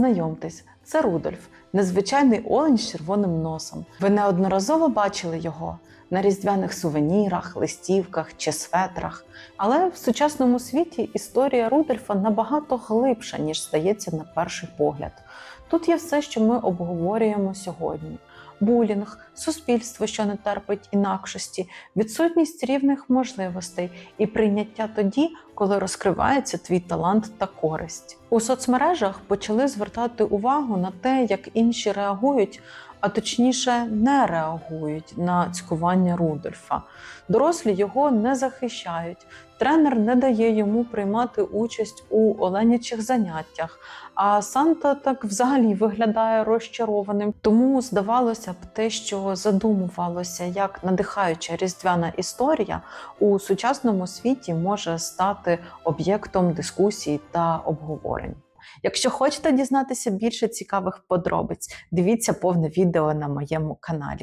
Знайомтесь, це Рудольф, незвичайний олень з червоним носом. Ви неодноразово бачили його на різдвяних сувенірах, листівках чи светрах. Але в сучасному світі історія Рудольфа набагато глибша, ніж здається на перший погляд. Тут є все, що ми обговорюємо сьогодні: булінг, суспільство, що не терпить інакшості, відсутність рівних можливостей і прийняття тоді, коли розкривається твій талант та користь. У соцмережах почали звертати увагу на те, як інші реагують, а точніше не реагують на цькування Рудольфа. Дорослі його не захищають. Тренер не дає йому приймати участь у оленячих заняттях. А Санта так взагалі виглядає розчарованим. Тому здавалося б, те, що задумувалося як надихаюча різдвяна історія, у сучасному світі може стати об'єктом дискусій та обговорень. Якщо хочете дізнатися більше цікавих подробиць, дивіться повне відео на моєму каналі.